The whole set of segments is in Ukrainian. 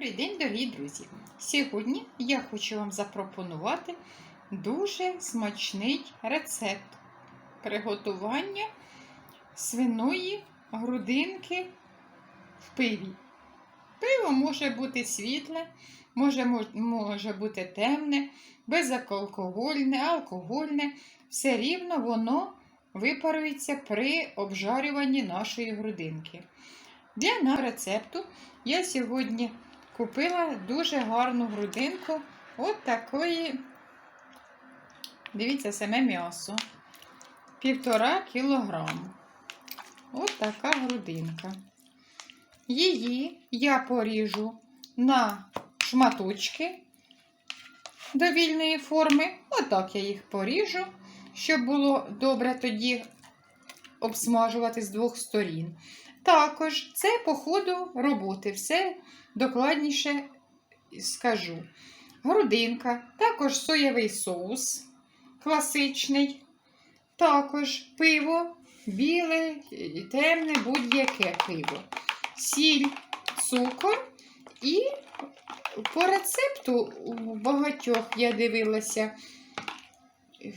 Добрий день, дорогі друзі! Сьогодні я хочу вам запропонувати дуже смачний рецепт приготування свиної грудинки в пиві. Пиво може бути світле, може, може бути темне, безалкогольне, алкогольне. Все рівно воно випарується при обжарюванні нашої грудинки. Для рецепту я сьогодні купила дуже гарну грудинку. От такої, дивіться, саме м'ясо. Півтора кілограму. От така грудинка. Її я поріжу на шматочки довільної форми. Отак я їх поріжу, щоб було добре тоді обсмажувати з двох сторін. Також це по ходу роботи, все докладніше скажу. Грудинка, також соєвий соус класичний, також пиво, біле, темне, будь-яке пиво, сіль, цукор і по рецепту у багатьох я дивилася,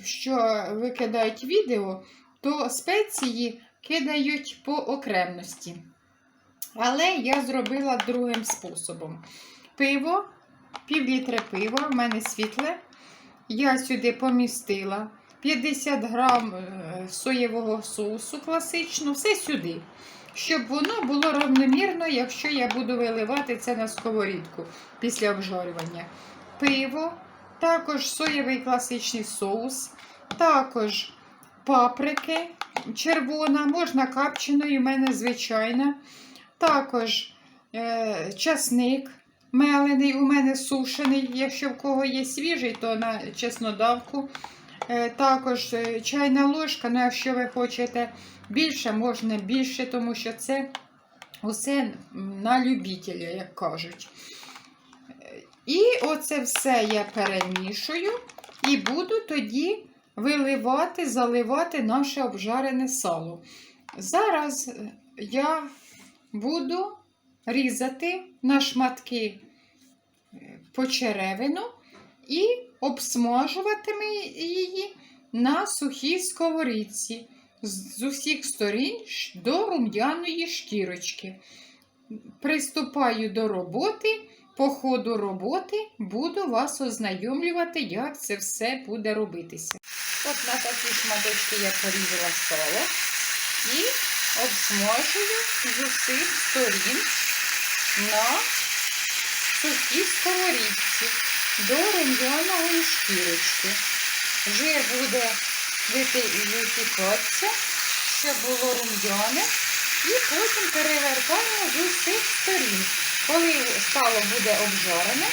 що викидають відео, то спеції кидають по окремності. Але я зробила другим способом. Пиво, пів літра пива, в мене світле. Я сюди помістила 50 грам е, соєвого соусу класичного, все сюди. Щоб воно було равномірно, якщо я буду виливати це на сковорідку після обжарювання. Пиво, також соєвий класичний соус, також паприки червона, можна капченою, у мене звичайна. Також е, часник мелений, у мене сушений. Якщо в кого є свіжий, то на чеснодавку. Е, також е, чайна ложка, ну якщо ви хочете більше, можна більше, тому що це усе на любителя, як кажуть. І оце все я перемішую і буду тоді виливати, заливати наше обжарене сало. Зараз е, я буду різати на шматки е, почеревину і обсмажуватиме її на сухій сковорідці з з усіх сторін до рум'яної шкірочки. Приступаю до роботи. По ходу роботи буду вас ознайомлювати, як це все буде робитися. От на такі шматочки я порізала сало і обсмажую з усіх сторін на сухій сковорідці до рум'яної шкірочки. Жир буде випікатися, щоб було рум'яне. І потім перевертаємо з усіх сторін. Коли сало буде обжарене,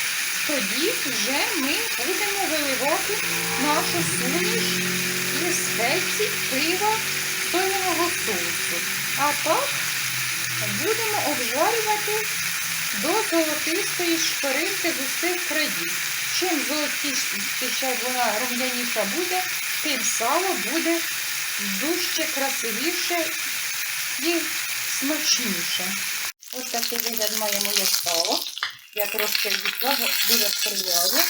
тоді вже ми будемо виливати нашу суміш із спецій, пива, соєвого соусу. А так будемо обжарювати до золотистої шкаринки з усіх країв. Чим золотіша вона рум'яніша буде, тим сало буде дужче, красивіше і смачніше. Ось такий вигляд має моє сало. Я трошки відкладу, дуже стріляю.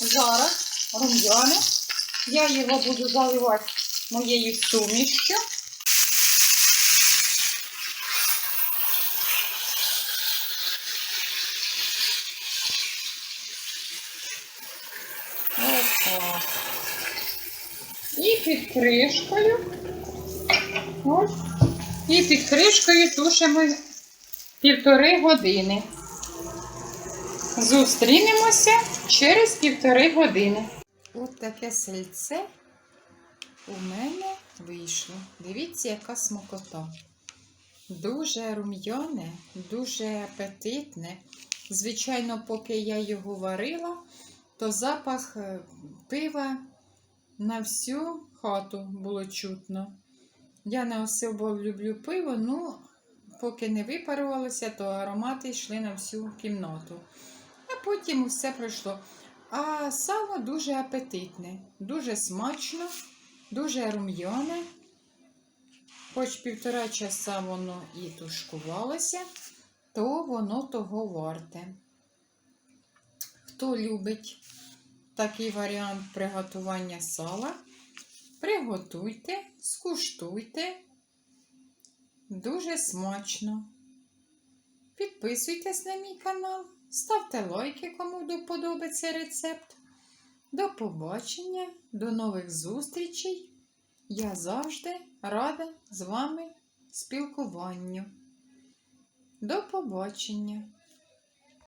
Зараз рум'яне. Я його буду заливати моєю сумішчю. Ось. І під кришкою. Ось. І під кришкою тушимо півтори години. Зустрінемося через півтори години. От таке сельце у мене вийшло. Дивіться, яка смакота. Дуже рум'яне, дуже апетитне. Звичайно, поки я його варила, то запах е, пива на всю хату було чутно. Я не особо люблю пиво, ну, поки не випарувалося, то аромати йшли на всю кімнату. А потім все пройшло. А сало дуже апетитне, дуже смачно, дуже рум'яне. Хоч півтора часа воно і тушкувалося, то воно того варте. хто любить такий варіант приготування сала, приготуйте, скуштуйте. Дуже смачно. Підписуйтесь на мій канал, ставте лайки, кому подобається рецепт. До побачення, до нових зустрічей. Я завжди рада з вами спілкуванню. До побачення!